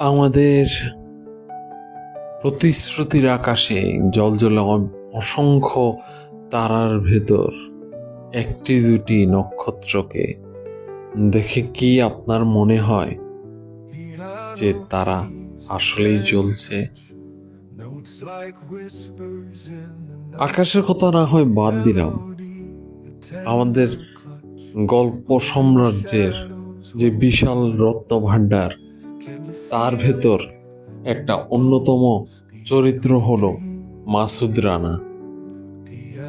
আমাদের প্রতিশ্রুতির আকাশে অ- অসংখ্য তারার ভেতর একটি দুটি নক্ষত্রকে দেখে কি আপনার মনে হয় যে তারা আসলেই জ্বলছে? আকাশের কথা না হয় বাদ দিলাম। আমাদের গল্প সাম্রাজ্যের যে বিশাল রত্ন ভাণ্ডার তার ভেতর একটা অন্যতম চরিত্র হলো মাসুদ রানা।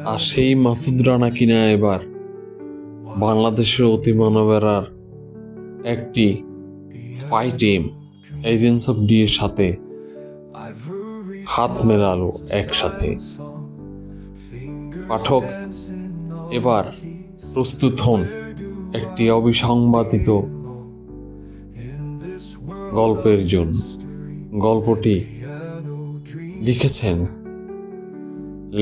আর সেই মাসুদ রানা কিনা এবার বাংলাদেশের অতিমানবেরার একটি spy team agents of D এর সাথে হাত মেলালো একসাথে। পাঠক এবার প্রস্তুত হন একটি অবিসংবাদিত গল্পের জন্য। গল্পটি লিখেছেন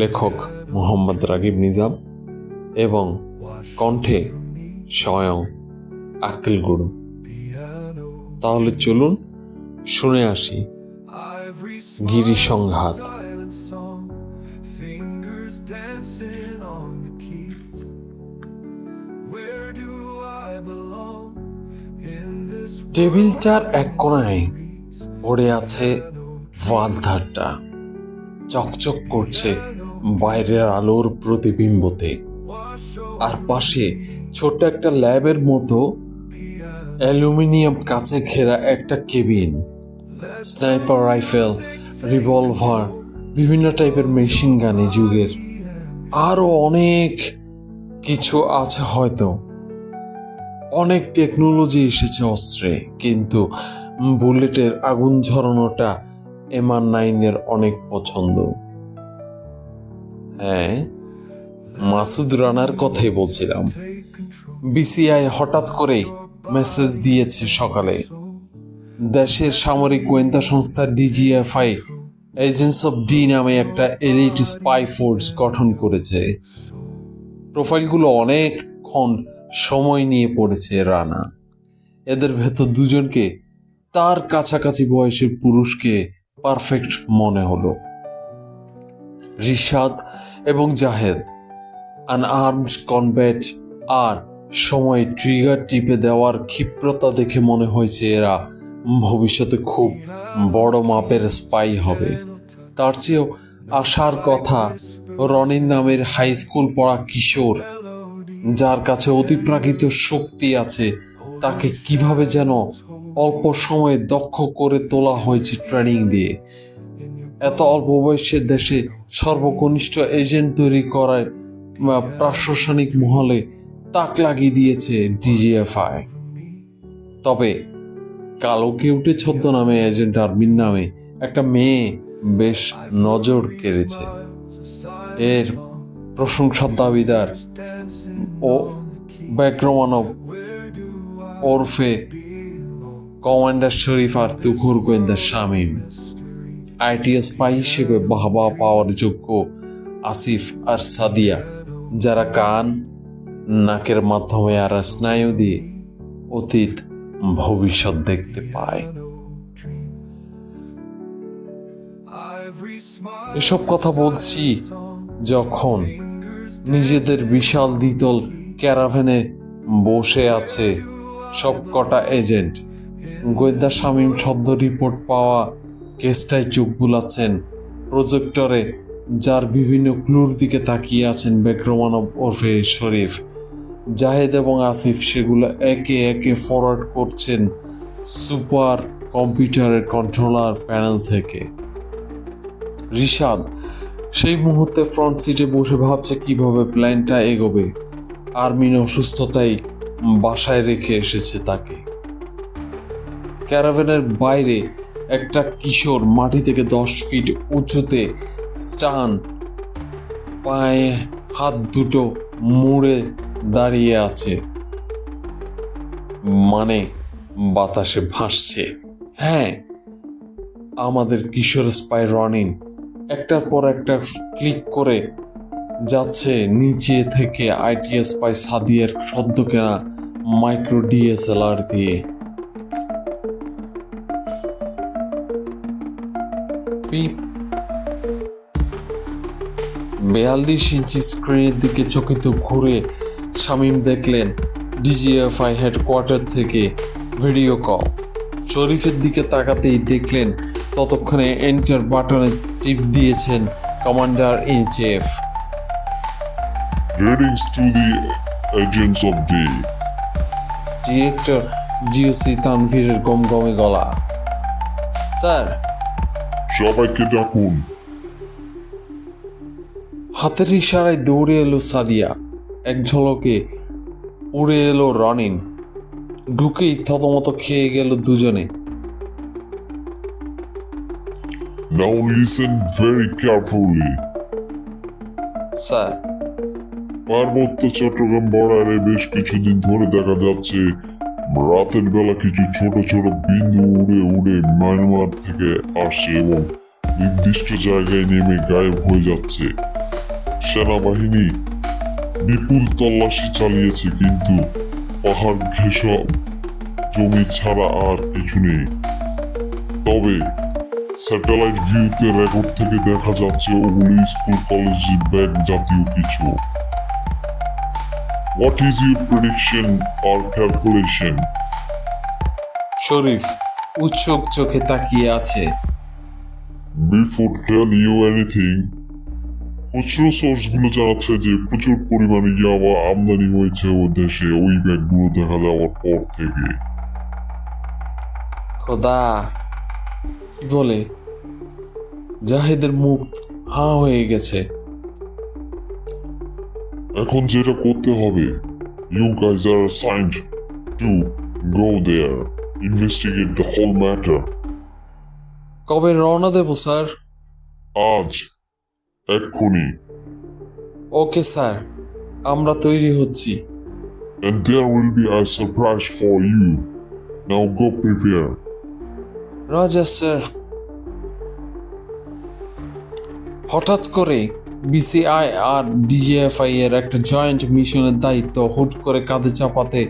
লেখক মোহাম্মদ রাগিব নিজাম এবং কণ্ঠে স্বয়ং আকিল গুরু। তাহলে চলুন শুনে আসি গিরি সংঘাত টেবিলটার এক কোণায় পড়ে আছে ওয়ালধারটা চকচক করছে বাইরের আলোর প্রতিবিম্বতে। আর পাশে ছোট্ট একটা ল্যাবের মতো অ্যালুমিনিয়াম কাঁচে ঘেরা একটা কেবিন, স্নাইপার রাইফেল, রিভলভার, বিভিন্ন টাইপের মেশিন গানে যুগের। আরও অনেক কিছু আছে হয়তো। অনেক টেকনোলজি এসেছে অস্ত্রে, কিন্তু বুলেটের আগুন ঝরানোটা এমআর নাইনের অনেক পছন্দ। হ্যাঁ মাসুদ রানার কথাই বলছিলাম। বিসিআই হঠাৎ করেই মেসেজ দিয়েছে সকালে। দেশের সামরিক গোয়েন্দা সংস্থা ডিজিএফআই এজেন্টস অফ ডি নামে একটা এলিট স্পাই ফোর্স গঠন করেছে। প্রোফাইলগুলো অনেকক্ষণ সময় নিয়ে পড়েছে রানা। এদের ভেতর দুজনকে তার কাছাকাছি বয়সের পুরুষকে পারফেক্ট মনে হলো। রিশাদ এবং জাহেদ আনআর্মড কনব্যাট আর সময় ট্রিগার টিপে দেওয়ার ক্ষিপ্রতা দেখে মনে হয়েছে এরা ভবিষ্যতে খুব বড় মাপের স্পাই হবে। তার চেয়েও আসার কথা রনির নামের হাই স্কুল পড়া কিশোর যার কাছে অতিপ্রাকৃত শক্তি আছে, তাকে কীভাবে যেন অল্প সময়ে দক্ষ করে তোলা হয়েছে ট্রেনিং দিয়ে। এত অল্প বয়সে দেশে সর্বকনিষ্ঠ এজেন্ট তৈরি করায় প্রশাসনিক মহলে তাক লাগিয়ে দিয়েছে ডিজিএফআই তবে কালো কেউটে ছদ্মনামে এজেন্ট আর্মির নামে একটা মেয়ে বেশ নজর কেড়েছে। এর প্রশংসার দাবিদার ও ব্যাক্রমানব ওরফে কমান্ডার শরীফ আর তুখুর গোয়েন্দা শামীম। আইটিএস পাই হিসেবে বাহবা পাওয়ার যোগ্য আসিফ আর সাদিয়া, যারা কান, নাকের মাধ্যমে আর স্নায়ু দিয়ে অতীত, ভবিষ্যৎ দেখতে পায়। এসব কথা বলছি যখন নিজেদের বিশাল দ্বিতল ক্যারাভেনে বসে আছে সব কটা এজেন্ট। গোয়েন্দা শামীম সদ্য রিপোর্ট পাওয়া কেসটায় চোখ বুলাচ্ছেন প্রজেক্টরে, যার বিভিন্ন ক্লুর দিকে তাকিয়ে আছেন বেক্রমানব ওরফে শরীফ। জাহেদ এবং আসিফ সেগুলো একে একে ফরওয়ার্ড করছেন সুপার কম্পিউটারের কন্ট্রোলার প্যানেল থেকে। রিশাদ সেই মুহূর্তে ফ্রন্ট সিটে বসে ভাবছে কীভাবে প্ল্যানটা এগোবে। আর্মিন অসুস্থতাই বাসায় রেখে এসেছে তাকে। ক্যারাভেনের বাইরে একটা কিশোর মাটি থেকে দশ ফিট উঁচুতে স্টান, পায়ে হাত দুটো মুড়ে দাঁড়িয়ে আছে। মানে বাতাসে ভাসছে। হ্যাঁ আমাদের কিশোর স্পাই রনিন। একটার পর একটা ক্লিক করে যাচ্ছে নিচে থেকে আইটিএস পাই সাদিয়ার সদ্য কেনা মাইক্রো ডিএসএলআর দিয়ে। বিয়াল্লিশ ইঞ্চি স্ক্রিনের দিকে চকিত ঘুরে শামীম দেখলেন ডিজিএফআই হেডকোয়ার্টার থেকে ভিডিও কল শরীফের দিকে তাকাতেই দেখলেন ততক্ষণে এন্টার বাটনে টিপ দিয়েছেন commander HF Greetings to the agents of day. Director GOC তানভীরের গমগমে গলা। স্যার সবাইকে ডাকুন। হাতের ইশারায় দৌড়ে এলো সাদিয়া। এক ঝলকে উড়ে এলো রনিন। ঢুকেই থতমত খেয়ে গেল দুজনে। Now listen very carefully. Sir পার্বত্য চট্টগ্রাম বর্ডারে বেশ কিছুদিন ধরে দেখা যাচ্ছে রাতের বেলা কিছু ছোট ছোট বিন্দু উড়ে উড়ে মায়ানমার থেকে আসছে এবং নির্দিষ্ট জায়গায় নেমে গায়েব হয়ে যাচ্ছে। সেনাবাহিনী বিপুল তল্লাশি চালিয়েছে কিন্তু পাহাড় ঘেঁষা জমি ছাড়া আর কিছু নেই। তবে স্যাটেলাইট ভিউতে রেকর্ড থেকে দেখা যাচ্ছে ওগুলি স্কুল কলেজ ব্যাগ জাতীয় কিছু। What is your prediction or calculation? শরীফ উৎসুক চোখে তাকিয়ে আছে। Before tell you anything, খুচরো সোর্সগুলো জানাচ্ছে যে প্রচুর পরিমাণে ইয়াবা আমদানি হয়েছে ও দেশে ওই ব্যাগগুলো দেখা যাওয়ার পর থেকে। খোদা। কি বলে জাহেদের মুখ হা হয়ে গেছে। এখন যেটা করতে হবে you guys are signed to go there investigate the whole matter কবে রওনা দেব স্যার? আজ এক্ষুনি। ওকে স্যার আমরা তৈরি হচ্ছি। And there will be a surprise for you. Now go prepare. Roger, sir. হঠাৎ করে বিসিআই আর ডিজিএফআই এর একটা জয়েন্ট মিশনের দায়িত্ব হুট করে কাঁধে চাপাতে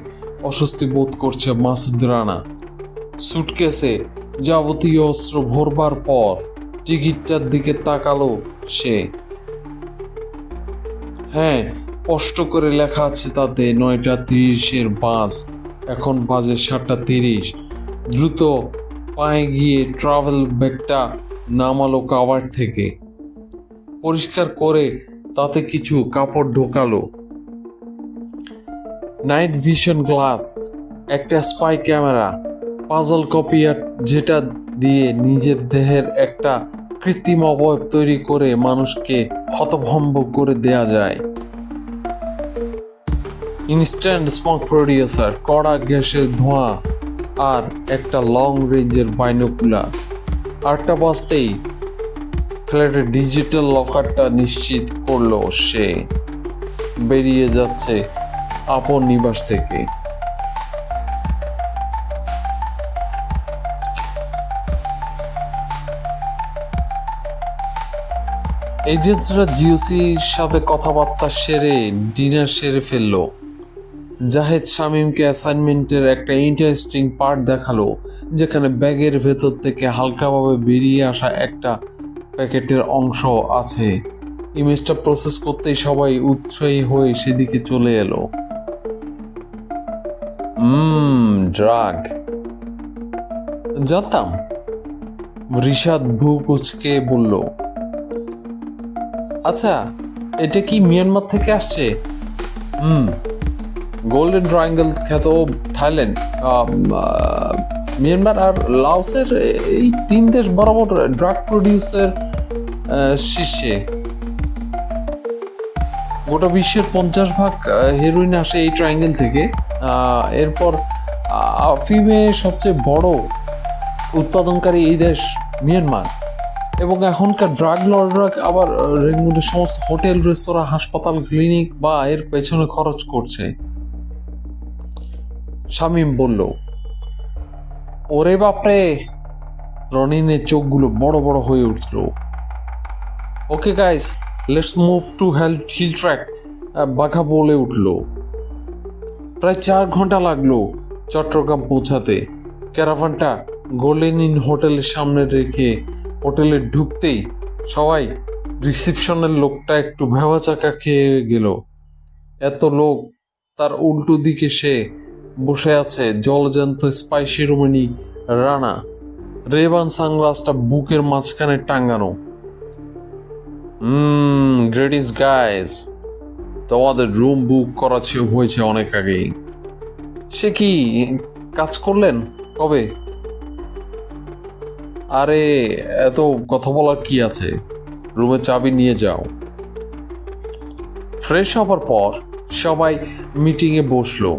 অস্বস্তি বোধ করছে মাসুদ রানা। সুটকেসে যাবতীয় অস্ত্র ভরবার পর টিকিটটার দিকে তাকালো সে। হ্যাঁ স্পষ্ট করে লেখা আছে তাতে নয়টা তিরিশের বাস, এখন বাজে সাতটা তিরিশ। দ্রুত পায়ে গিয়ে ট্রাভেল ব্যাগটা নামালো কাভার থেকে। পরিষ্কার করে তাতে কিছু কাপড় ঢোকালো। নাইট ভিশন গ্লাস একটা স্পাই ক্যামেরা পাজল কপিয়ার যেটা দিয়ে নিজের দেহের একটা কৃত্রিম অবয়ব তৈরি করে মানুষকে হতভম্ব করে দেয়া যায়। ইনস্ট্যান্ট স্মোক প্রডিউসার কড়া গ্যাসের ধোঁয়া। আর একটা লং রেঞ্জের বাইনোকুলার আটটা বাজতেই ফ্ল্যাটের ডিজিটাল লকারটা নিশ্চিত করল সে। বেরিয়ে যাচ্ছে আপন নিবাস থেকে। এজেন্টসরা জিওসির সাথে কথাবার্তা সেরে ডিনার সেরে ফেলল। জাহেদ শামীমকে অ্যাসাইনমেন্টের একটা ইন্টারেস্টিং পার্ট দেখাল, যেখানে ব্যাগের ভেতর থেকে হালকাভাবে বেরিয়ে আসা একটা প্যাকেটের অংশ আছে। ইমেজটা প্রসেস করতেই সবাই উৎসাহী হয়ে সেদিকে চলে এলো। ড্রাগ জানতাম। রিশাদ ভু কুচকে বলল আচ্ছা এটা কি মিয়ানমার থেকে আসছে? হুম গোল্ডেন ট্রায়াঙ্গেল খ্যাত থাইল্যান্ড মিয়ানমার আর লাওসের এই তিন দেশ বরাবর ড্রাগ প্রডিউসের শীর্ষে। গোটা বিশ্বের পঞ্চাশ ভাগ হেরোইন আসে এই ট্রায়াঙ্গেল থেকে। এরপর আফিমে সবচেয়ে বড় উৎপাদনকারী এই দেশ মিয়ানমার। এবং এখনকার ড্রাগ লর্ডরা আবার রেঙ্গুনের সমস্ত হোটেল, রেস্তোরাঁ, হাসপাতাল ক্লিনিক বা এর পেছনে খরচ করছে। শামীম বলল, ওরে বাপরে! রনিনের চোখগুলো বড় বড় হয়ে উঠল। Okay guys let's move to hell hill track Bagha বলে উঠল। প্রায় চার ঘণ্টা লাগল চট্টগ্রাম পৌঁছাতে। ক্যারাভানটা গোল্ডেন ইন হোটেলের সামনে রেখে হোটেলে ঢুকতেই সবাই রিসেপশনের লোকটা একটু ভেবাচাকা খেয়ে গেল। এত লোক, তার উল্টো দিকে সে বসে আছে জলজান্ত স্পাইসি রোমিনি রানা। রেবান সানগ্লাসটা বুকের মাঝখানে টাঙ্গানো হুম গ্রেটিস গাইস তোমাদের রুম বুক করা হয়েছে অনেক আগেই। সে কি কাজ করলেন? কবে? আরে, এত কথা বলার কি আছে? রুমে চাবি নিয়ে যাও। ফ্রেশ হবার পর সবাই মিটিংয়ে বসল।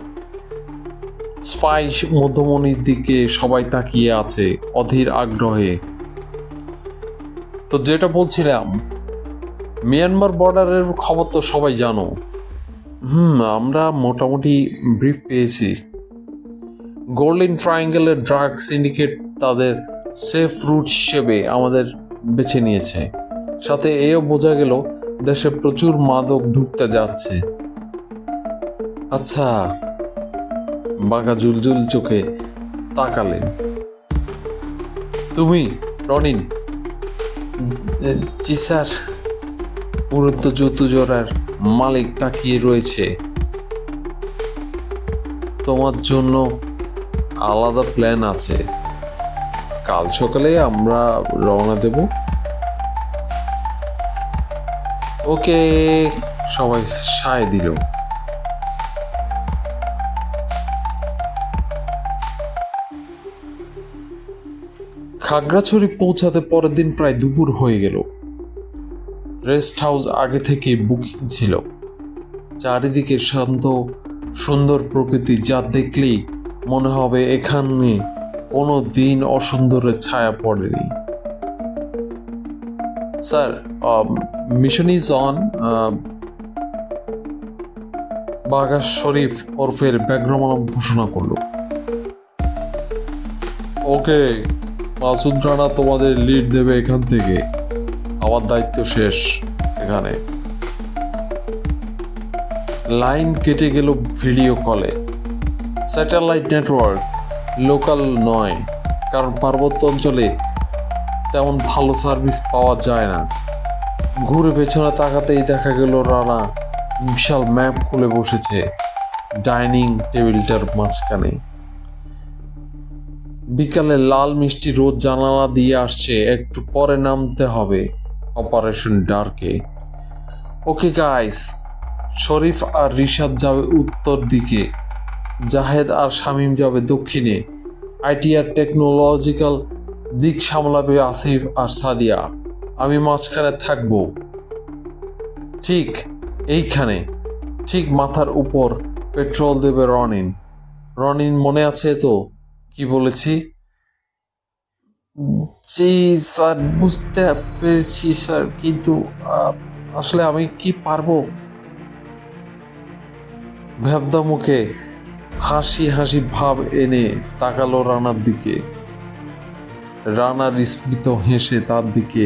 স্পাই মধ্যমণির দিকে সবাই তাকিয়ে আছে অধীর আগ্রহে। তো যেটা বলছিলাম, মিয়ানমার বর্ডারের খবর তো সবাই জানো। হুম, আমরা মোটামুটি ব্রিফ পেয়েছি। গোল্ডেন ট্রায়াঙ্গেলের ড্রাগ সিন্ডিকেট তাদের সেফ রুট হিসেবে আমাদের বেছে নিয়েছে। সাথে এও বোঝা গেল, দেশে প্রচুর মাদক ঢুকতে যাচ্ছে। আচ্ছা বাঘা জুলজুল চোখে তাকালেন তুমি, রনিন জি স্যার উড়ন্ত জতুজোড়ার মালিক তাকিয়ে রয়েছে। তোমার জন্য আলাদা প্ল্যান আছে। কাল সকালে আমরা রওনা দেব। ওকে, সবাই সায় দিল। খাগড়াছড়ি পৌঁছাতে পরের দিন প্রায় দুপুর হয়ে গেল। রেস্ট হাউস আগে থেকে বুকিং ছিল। চারিদিকে শান্ত, সুন্দর প্রকৃতি যা দেখলেই মনে হবে এখানে কোনো দিন অসুন্দরের ছায়া পড়েনি। Sir mission is on Baga Sharif ওরফের ব্যাঘ্রমানব ঘোষণা করল। ওকে। মাসুদ রানা তোমাদের লিড দেবে এখান থেকে। আমার দায়িত্ব শেষ এখানে। লাইন কেটে গেল ভিডিও কলে স্যাটেলাইট নেটওয়ার্ক লোকাল নয়, কারণ পার্বত্য অঞ্চলে তেমন ভালো সার্ভিস পাওয়া যায় না। ঘুরে পেছনে তাকাতেই দেখা গেল রানা বিশাল ম্যাপ খুলে বসেছে ডাইনিং টেবিলটার মাঝখানে। বিকালে লাল মিষ্টি রোদ জানালা দিয়ে আসছে, একটু পরে নামতে হবে অপারেশন ডার্কে। ওকে গাইস, শরীফ আর রিশাদ যাবে উত্তর দিকে, জাহেদ আর শামীম যাবে দক্ষিণে। আইটি আর টেকনোলজিক্যাল দিক সামলাবে আসিফ আর সাদিয়া। আমি মাঝখানে থাকব। ঠিক এইখানে, ঠিক মাথার উপর পেট্রোল দেবে রনিন। রনিন মনে আছে তো? কি বলেছি? জি স্যার, বুঝতে পেরেছি স্যার, কিন্তু আসলে আমি কি পারব? ভ্যাবদা মুখে হাসি হাসি ভাব এনে তাকালো রানার দিকে। রানা স্মৃত হেসে তার দিকে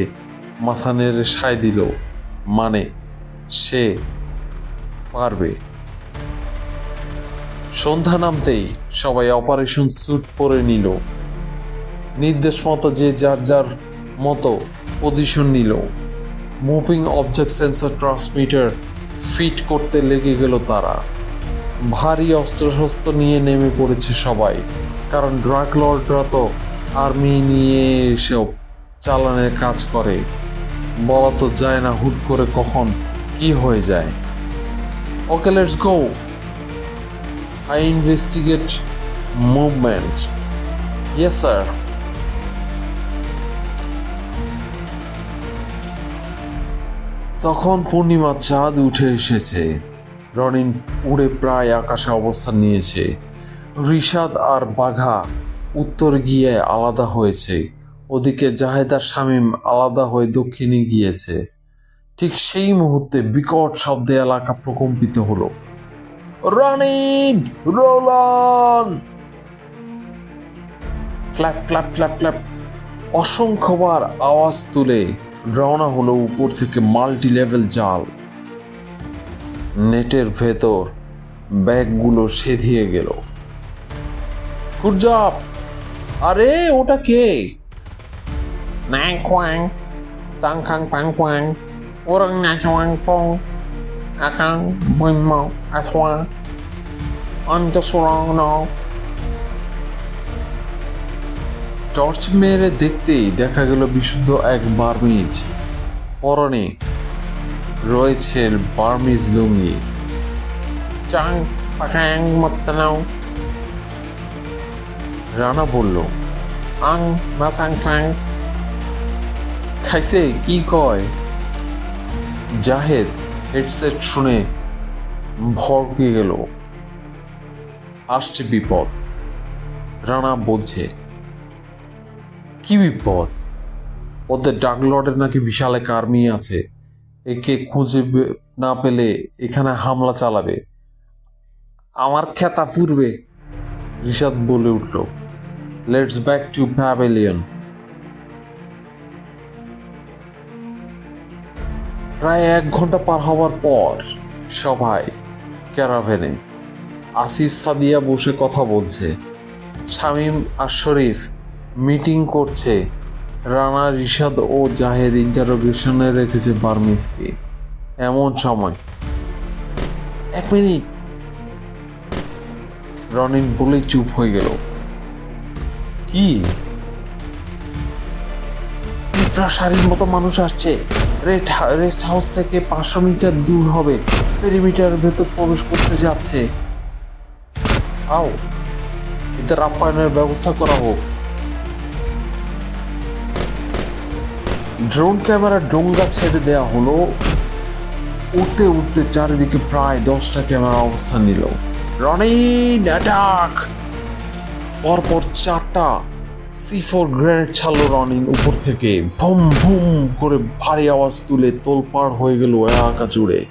মাথা নেড়ে সায় দিল। মানে সে পারবে। সন্ধ্যা নামতেই সবাই অপারেশন স্যুট পরে নিল। নির্দেশ মতো যে যার যার মতো পজিশন নিল। Moving object sensor transmitter fit করতে লেগে গেল তারা। ভারী অস্ত্রশস্ত্র নিয়ে নেমে পড়েছে সবাই, কারণ ড্রাগ লর্ডরা তো আর্মি নিয়ে এসব চালানের কাজ করে। বলা তো যায় না হুট করে কখন কি হয়ে যায়। Okay let's go I investigate movement. Yes, sir. তখন পূর্ণিমার চাঁদ উঠে এসেছে। রনিন উড়ে প্রায় আকাশে অবস্থান নিয়েছে। ঋষাদ আর বাঘা উত্তর গিয়ে আলাদা হয়েছে। ওদিকে জাহেদার শামীম আলাদা হয়ে দক্ষিণে গিয়েছে। ঠিক সেই মুহূর্তে বিকট শব্দে এলাকা প্রকম্পিত হলো। রানিন রোলান ফ্ল্যাপ ফ্ল্যাপ ফ্ল্যাপ ফ্ল্যাপ অসংখ্যবার আওয়াজ তুলে রওনা হলো উপর থেকে মাল্টি লেভেল জাল। নেটের ভেতর ব্যাগগুলো সেধিয়ে গেল। কুরজাপ আরে ওটা কে? Nang Quang, Tang Kang Pang Quang, Urang Na I can't bring my ass দেখতেই দেখা গেল বিশুদ্ধ এক বার্মিজ। পরনে রয়েছেন বার্মিজ লুঙ্গি। চাং পাখ্যাং মত্তনাও। রানা বলল আং না সাং খাইছে কি কয়? জাহেদ হেডসেট শুনে ভরকে গেল। আসছে বিপদ। রানা বলছে, কি বিপদ? ওদের ডাকলর্ডের নাকি বিশাল এক আর্মি আছে। একে খুঁজে না পেলে এখানে হামলা চালাবে। আমার খেতা পূর্বে রিশাদ বলে উঠল লেটস ব্যাক টু প্যাভেলিয়ন প্রায় এক ঘণ্টা পার হওয়ার পর সবাই ক্যারাভেনে আসিফ সাদিয়া বসে কথা বলছে। শামীম আর শরীফ মিটিং করছে। রানা, রিশাদ ও জাহেদ ইন্টারোগেশনে রেখেছে বার্মিজকে। এমন সময় এক মিনিট। রনিন বলে চুপ হয়ে গেল। কি? পিঁপড়া মতো মানুষ আসছে। রেড রেস্ট হাউস থেকে পাঁচশো মিটার দূর হবে। পেরিমিটার ভেতর প্রবেশ করতে যাচ্ছে। আও এদের আপ্যায়নের ব্যবস্থা করা হোক। ড্রোন ক্যামেরা ডোঙ্গা ছেড়ে দেওয়া হলো। উঠতে উঠতে চারিদিকে প্রায় দশটা ক্যামেরা অবস্থান নিল। রনিন অ্যাটাক পরপর চারটা। সি ফোর গ্রেনেড ছাড়লো রনিন উপর থেকে। ভুম ভুম করে ভারী আওয়াজ তুলে তোলপাড় হয়ে গেল এলাকা জুড়ে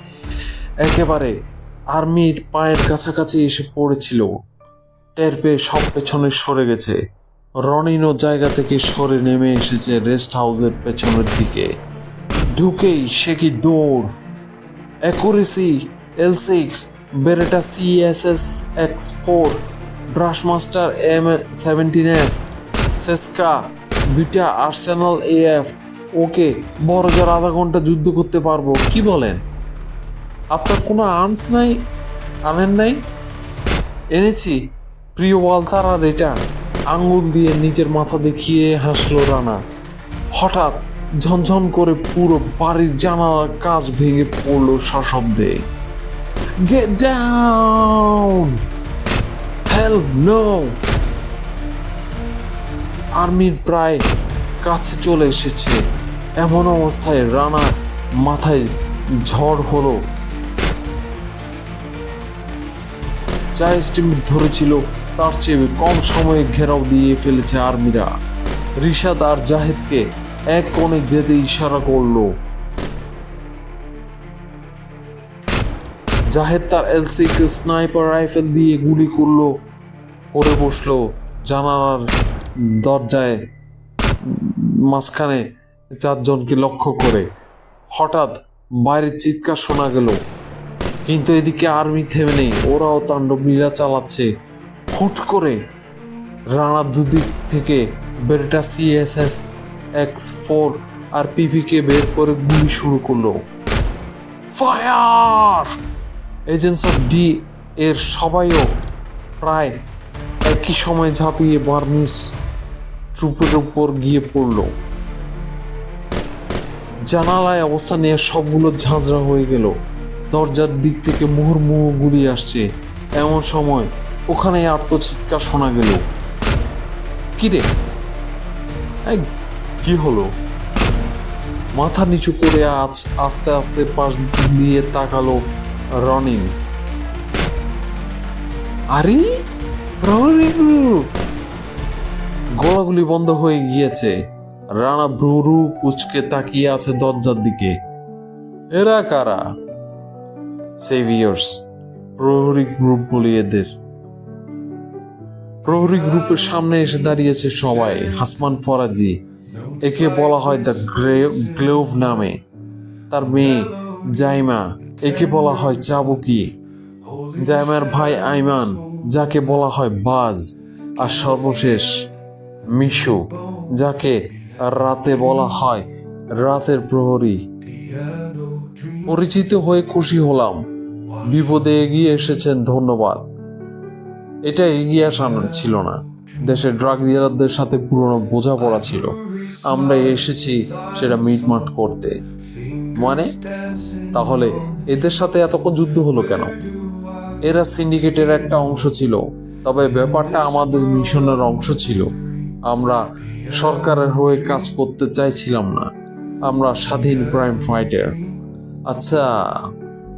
একেবারে আর্মির পায়ের কাছাকাছি এসে পড়েছিল। টের পেয়ে সব পেছনে সরে গেছে। রনিনও জায়গা থেকে সরে নেমে এসেছে রেস্ট হাউসের পেছনের দিকে। ঢুকেই সে কি দৌড়? Accuracy, L six, Beretta CSS X four, Bushmaster M seventeen S Ceska দুইটা আর্সেনাল এএফ ওকে বড় জোর আধা ঘণ্টা যুদ্ধ করতে পারব। কি বলেন? আপনার কোনো আর্মস নাই? আনেন নাই? এনেছি। প্রিয় ওয়ালতার আর এটা আঙুল দিয়ে নিজের মাথা দেখিয়ে হাসলো রানা। হঠাৎ ঝনঝন করে পুরো বাড়ির জানালার কাজ ভেঙে পড়ল সশব্দে। গেট ডাউন হেল্প নো আর্মির প্রায় কাছে চলে এসেছে। এমন অবস্থায় রানার মাথায় ঝড় হলো। যা এস্টিমেট ধরেছিল তার চেয়ে কম সময়ে ঘেরাও দিয়ে ফেলেছে আর্মিরা। রিশাদ আর জাহেদকে এক কোণে যেতে ইশারা করল। জাহেদ তার এল সিক্স স্নাইপার রাইফেল দিয়ে গুলি করল, করে বসল। জানালার দরজায় মাঝখানে চারজনকে লক্ষ্য করে হঠাৎ বাইরের চিৎকার শোনা গেল। কিন্তু এদিকে আর্মি থেমে নেই, ওরাও তাণ্ডব লীলা চালাচ্ছে। হুট করে রানা দুদিক থেকে বেরেটা সিএসএস এক্স ফোর আর পিপিকে বের করে গুলি শুরু করল। ফায়ার! এজেন্টস অফ ডি এর সবাইও প্রায় একই সময় ঝাঁপিয়ে বার্মিস ট্রুপের উপর গিয়ে পড়ল। জানালায় অবস্থান নিয়ে সবগুলো ঝাঁঝরা হয়ে গেল। দরজার দিক থেকে মুহুর্মুহু গুলি আসছে। এমন সময় ওখানে আত্মচিৎকার শোনা গেল। কিরে কি হলো? মাথা নিচু করে আজ আস্তে আস্তে পাশ দিয়ে তাকালো রনিং আরে গ্রুপ গোলাগুলি বন্ধ হয়ে গিয়েছে। রানা ভ্রুরু কুচকে তাকিয়ে আছে দরজার দিকে। এরা কারা? সেভিয়ার্স প্রহরী গ্রুপ বলি এদের। প্রহরী গ্রুপের সামনে এসে দাঁড়িয়েছে সবাই, হাসমান ফরাজি। একে বলা হয় দ্য গ্লোভ নামে। তার মেয়ে জাইমা, একে বলা হয় চাবুকি। জাইমার ভাই আইমান, যাকে বলা হয় বাজ। আর সর্বশেষ মিশু, যাকে রাতে বলা হয় রাতের প্রহরী। পরিচিত হয়ে খুশি হলাম। বিপদে এগিয়ে এসেছেন ধন্যবাদ। এটা এগিয়ে আসানো ছিল না। দেশের ড্রাগ ডিলারদের সাথে পুরনো বোঝাপড়া ছিল। আমরা এসেছি সেটা মিটমাট করতে। মানে? তাহলে এদের সাথে এতক্ষণ যুদ্ধ হলো কেন? এরা সিন্ডিকেটের একটা অংশ ছিল, তবে ব্যাপারটা আমাদের মিশনের অংশ ছিল। আমরা সরকারের হয়ে কাজ করতে চাইছিলাম না। আমরা স্বাধীন ক্রাইম ফাইটার। আচ্ছা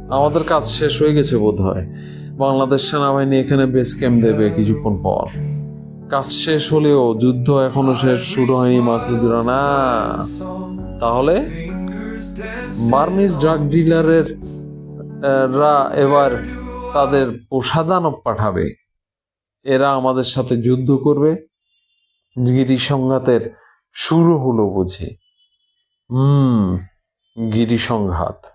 আমাদের কাজ শেষ হয়ে গেছে বোধ হয় বাংলাদেশ সেনাবাহিনী এখানে বেস ক্যাম্প দেবে কিছুক্ষণ পর। কাজ শেষ হলেও যুদ্ধ এখনও শেষ শুরু হয়নি মাসুদুরা। না, তাহলে বার্মিজ ড্রাগ ডিলারের রা এবার তাদের প্রসাদানব পাঠাবে। এরা আমাদের সাথে যুদ্ধ করবে। গিরি সংঘাতের শুরু হলো বুঝি। হুম গিরি সংঘাত।